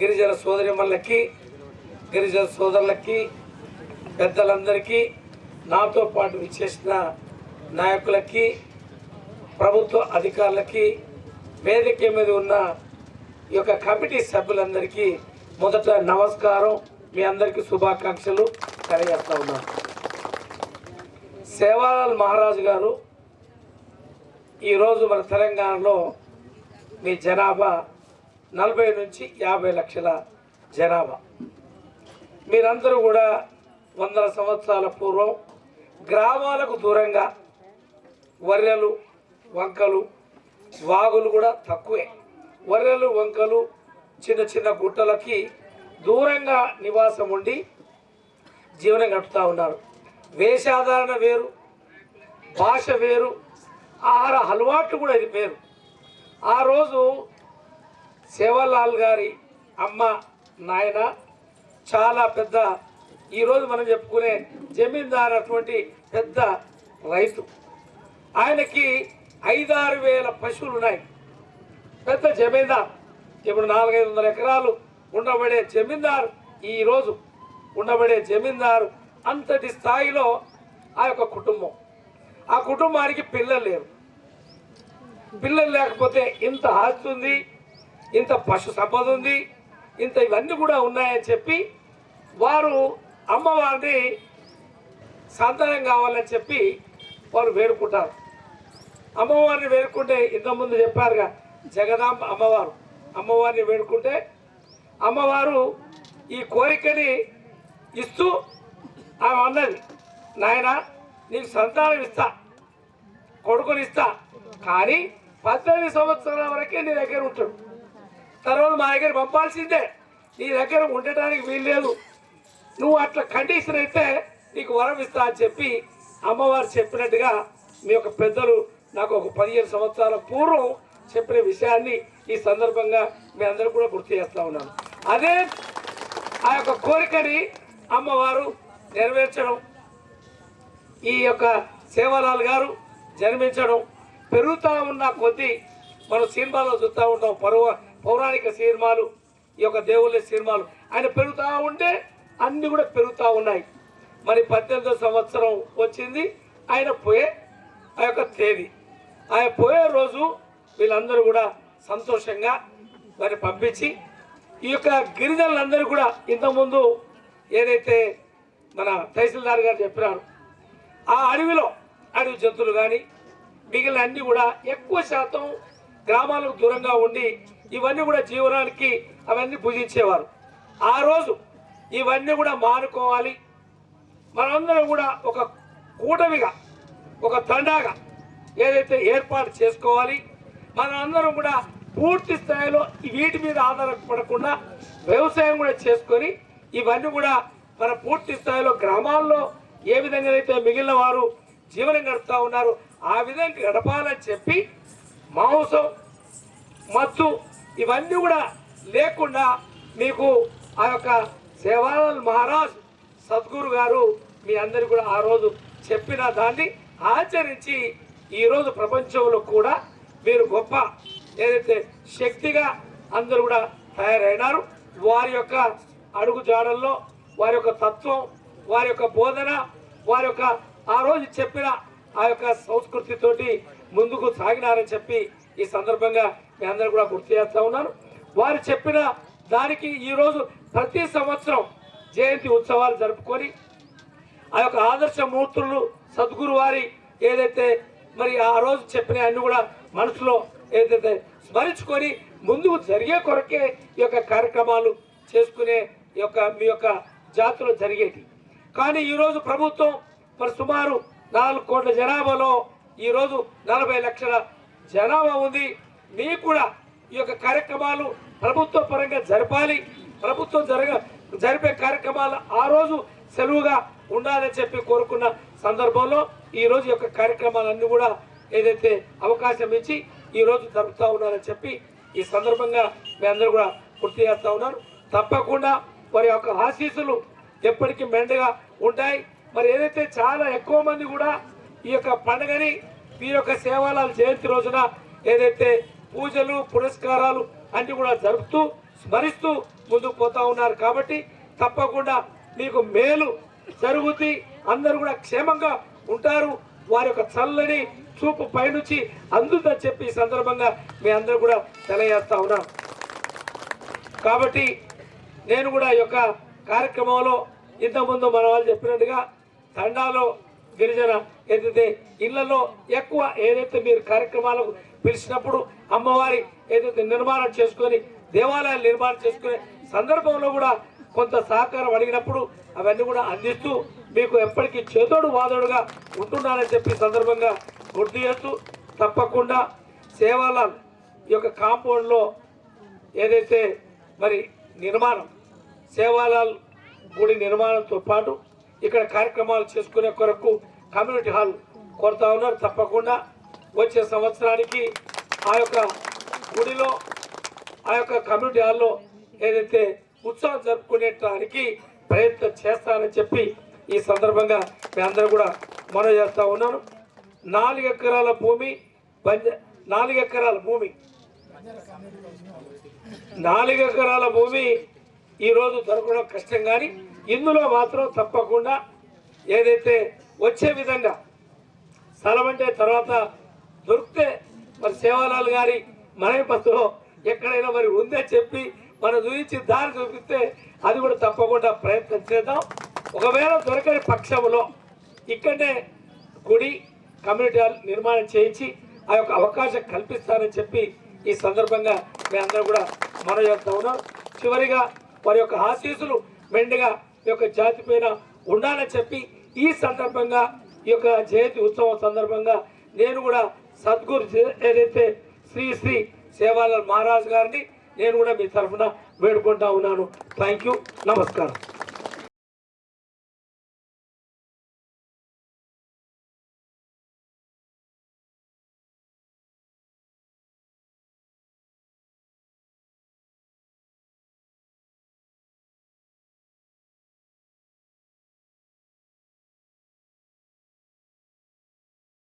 గిరిజన సోదరిమల్లకి గిరిజన సోదరులకి పెద్దలందరికీ నాతో పాటు విచ్చేసిన నాయకులకి ప్రభుత్వ అధికారులకి వేదిక మీద ఉన్న ఈ యొక్క కమిటీ సభ్యులందరికీ మొదట నమస్కారం. మీ అందరికీ శుభాకాంక్షలు తెలియజేస్తా ఉన్నాను. సేవాలాల్ మహారాజు గారు ఈరోజు మన తెలంగాణలో మీ జనాభా నలభై నుంచి యాభై లక్షల జనాభా. మీరందరూ కూడా వందల సంవత్సరాల పూర్వం గ్రామాలకు దూరంగా వర్రెలు వంకలు వాగులు కూడా తక్కువే. వర్రెలు వంకలు చిన్న చిన్న గుట్టలకి దూరంగా నివాసం ఉండి జీవనం గడుపుతూ ఉన్నారు. వేషాధారణ వేరు భాష వేరు ఆహార అలవాట్లు కూడా వేరు. ఆ రోజు సేవలాల్ గారి అమ్మ నాయన చాలా పెద్ద ఈరోజు మనం చెప్పుకునే జమీందార్ అటువంటి పెద్ద రైతు. ఆయనకి ఐదారు వేల పశువులు ఉన్నాయి. పెద్ద జమీందార్. ఇప్పుడు నాలుగైదు వందల ఎకరాలు ఉండబడే జమీందారు ఈరోజు ఉండబడే జమీందారు అంతటి స్థాయిలో ఆ యొక్క కుటుంబం. ఆ కుటుంబానికి పిల్లలు లేరు. పిల్లలు లేకపోతే ఇంత ఆస్తి ఇంత పశు సంపద ఉంది ఇంత ఇవన్నీ కూడా ఉన్నాయని చెప్పి వారు అమ్మవారిని సంతానం కావాలని చెప్పి వారు వేడుకుంటారు. అమ్మవారిని వేడుకుంటే ఇంతకుముందు చెప్పారుగా జగదాంబ అమ్మవారు. అమ్మవారిని వేడుకుంటే అమ్మవారు ఈ కోరికని ఇస్తూ ఆమె అన్నది నాయన నీకు సంతానం ఇస్తా కొడుకుని ఇస్తా కానీ పద్దెనిమిది సంవత్సరాల వరకే నీ దగ్గర ఉంటాడు. తర్వాత మా దగ్గర పంపాల్సిందే. నీ దగ్గర ఉండటానికి వీల్లేదు నువ్వు అట్లా కండిషన్ అయితే నీకు వరం ఇస్తా అని చెప్పి అమ్మవారు చెప్పినట్టుగా మీ యొక్క పెద్దలు నాకు ఒక పదిహేను సంవత్సరాల పూర్వం చెప్పిన విషయాన్ని ఈ సందర్భంగా మీ అందరూ కూడా గుర్తు చేస్తూ ఉన్నాను. అదే ఆ యొక్క కోరికని అమ్మవారు నెరవేర్చడం ఈ యొక్క సేవలాల్ గారు జన్మించడం పెరుగుతూ ఉన్న కొద్దీ మనం సినిమాలో చూస్తూ ఉంటాం పరువ పౌరాణిక సినిమాలు ఈ యొక్క దేవుళ్ళ సినిమాలు ఆయన పెరుగుతూ ఉంటే అన్నీ కూడా పెరుగుతూ ఉన్నాయి. మరి పద్దెనిమిదో సంవత్సరం వచ్చింది ఆయన పోయే ఆ యొక్క తేదీ. ఆయన పోయే రోజు వీళ్ళందరూ కూడా సంతోషంగా వారిని పంపించి ఈ యొక్క గిరిజనులందరూ కూడా ఇంతకుముందు ఏదైతే మన తహసీల్దార్ గారు చెప్పినారు ఆ అడవిలో అడవి జంతువులు కానీ మిగిలిన అన్నీ కూడా ఎక్కువ శాతం గ్రామాలకు దూరంగా ఉండి ఇవన్నీ కూడా జీవనానికి అవన్నీ పూజించేవారు. ఆ రోజు ఇవన్నీ కూడా మానుకోవాలి. మనందరం కూడా ఒక కూటమిగా ఒక తండాగా ఏదైతే ఏర్పాటు చేసుకోవాలి మనందరం కూడా పూర్తి స్థాయిలో వీటి మీద ఆధారపడకుండా వ్యవసాయం కూడా చేసుకొని ఇవన్నీ కూడా మన పూర్తి స్థాయిలో గ్రామాల్లో ఏ విధంగా అయితే మిగిలిన వారు జీవనం గడుపుతా ఉన్నారు ఆ విధంగా గడపాలని చెప్పి మాంసం మత్తు ఇవన్నీ కూడా లేకుండా మీకు ఆ యొక్క సేవాలాల్ మహారాజ్ సద్గురు గారు మీ అందరికి కూడా ఆ రోజు చెప్పిన దాన్ని ఆచరించి ఈరోజు ప్రపంచంలో కూడా మీరు గొప్ప ఏదైతే శక్తిగా అందరూ కూడా తయారైనారు వారి యొక్క అడుగు జాడల్లో వారి యొక్క తత్వం వారి యొక్క బోధన వారి యొక్క ఆ రోజు చెప్పిన ఆ యొక్క సంస్కృతితోటి ముందుకు సాగినారని చెప్పి ఈ సందర్భంగా మీ అందరూ కూడా గుర్తు చేస్తా ఉన్నాను. వారు చెప్పిన దానికి ఈరోజు ప్రతి సంవత్సరం జయంతి ఉత్సవాలు జరుపుకొని ఆ యొక్క ఆదర్శ మూర్తులు సద్గురు వారి ఏదైతే మరి ఆ రోజు చెప్పిన అన్ని కూడా మనసులో ఏదైతే స్మరించుకొని ముందుకు జరిగే కొరకే ఈ యొక్క కార్యక్రమాలు చేసుకునే ఈ యొక్క మీ యొక్క జాతులు జరిగేది. కానీ ఈరోజు ప్రభుత్వం మరి సుమారు నాలుగు కోట్ల జనాభాలో ఈరోజు నలభై లక్షల జనాభా ఉంది. మీకు కూడా ఈ యొక్క కార్యక్రమాలు ప్రభుత్వ పరంగా జరపాలి. ప్రభుత్వం జరగ జరిపే కార్యక్రమాలు ఆ రోజు సెలవుగా ఉండాలని చెప్పి కోరుకున్న సందర్భంలో ఈ రోజు యొక్క కార్యక్రమాలన్నీ కూడా ఏదైతే అవకాశం ఇచ్చి ఈ రోజు జరుపుతా ఉన్నారని చెప్పి ఈ సందర్భంగా మీ అందరూ కూడా గుర్తు చేస్తూ ఉన్నారు. తప్పకుండా వారి యొక్క ఆశీస్సులు ఎప్పటికీ మెండుగా ఉంటాయి. మరి ఏదైతే చాలా ఎక్కువ మంది కూడా ఈ యొక్క పండుగని మీ యొక్క సేవాలాల జయంతి రోజున ఏదైతే పూజలు పురస్కారాలు అన్ని కూడా జరుపుతూ స్మరిస్తూ ముందుకు పోతా ఉన్నారు కాబట్టి తప్పకుండా మీకు మేలు జరుగుతూ అందరూ కూడా క్షేమంగా ఉంటారు. వారి యొక్క చల్లని చూపు పైనుంచి అందుతుందని చెప్పి ఈ సందర్భంగా మీ అందరూ కూడా తెలియజేస్తా ఉన్నాం. కాబట్టి నేను కూడా ఈ యొక్క కార్యక్రమంలో ఇంతకుముందు మన వాళ్ళు చెప్పినట్టుగా తండాలో గిరిజన ఏదైతే ఇళ్ళలో ఎక్కువ ఏదైతే మీరు కార్యక్రమాలకు పిలిచినప్పుడు అమ్మవారి ఏదైతే నిర్మాణం చేసుకొని దేవాలయాలు నిర్మాణం చేసుకునే సందర్భంలో కూడా కొంత సహకారం అడిగినప్పుడు అవన్నీ కూడా అందిస్తూ మీకు ఎప్పటికీ చేదోడు వాదోడుగా ఉంటున్నానని చెప్పి సందర్భంగా గుర్తు చేస్తూ తప్పకుండా సేవాలాల్ ఈ యొక్క కాంపౌండ్లో ఏదైతే మరి నిర్మాణం సేవాలాల్ గుడి నిర్మాణంతో పాటు ఇక్కడ కార్యక్రమాలు చేసుకునే కొరకు కమ్యూనిటీ హాల్ కోరుతా ఉన్నారు. తప్పకుండా వచ్చే సంవత్సరానికి ఆ యొక్క గుడిలో ఆ యొక్క కమ్యూనిటీ హాల్లో ఏదైతే ఉత్సవం జరుపుకునేటానికి ప్రయత్నం చేస్తానని చెప్పి ఈ సందర్భంగా మీ అందరూ కూడా మనవి చేస్తూ ఉన్నాను నాలుగు ఎకరాల భూమి బంజ నాలుగు ఎకరాల భూమి. నాలుగు ఎకరాల భూమి ఈరోజు దొరకడం కష్టం కానీ ఇందులో మాత్రం తప్పకుండా ఏదైతే వచ్చే విధంగా స్థలం అంటే తర్వాత దొరికితే మరి సేవాలాల్ గారి మనవి పత్రం ఎక్కడైనా మరి ఉందే చెప్పి మనం చూపించి దారి చూపిస్తే అది కూడా తప్పకుండా ప్రయత్నం చేద్దాం. ఒకవేళ దొరకని పక్షంలో ఇక్కడనే గుడి కమ్యూనిటీ హాల్ నిర్మాణం చేయించి ఆ యొక్క అవకాశం కల్పిస్తానని చెప్పి ఈ సందర్భంగా మీ అందరూ కూడా మనం చేస్తా ఉన్నాం. చివరిగా వారి యొక్క ఆశీస్సులు మెండుగా ఈ యొక్క జాతి పైన ఉండాలని చెప్పి ఈ సందర్భంగా ఈ యొక్క జయంతి ఉత్సవం సందర్భంగా నేను కూడా సద్గురు ఏదైతే శ్రీ శ్రీ సేవాలాల్ మహారాజ్ గారిని నేను కూడా మీ తరఫున వేడుకుంటా ఉన్నాను. థ్యాంక్ యూ నమస్కారం.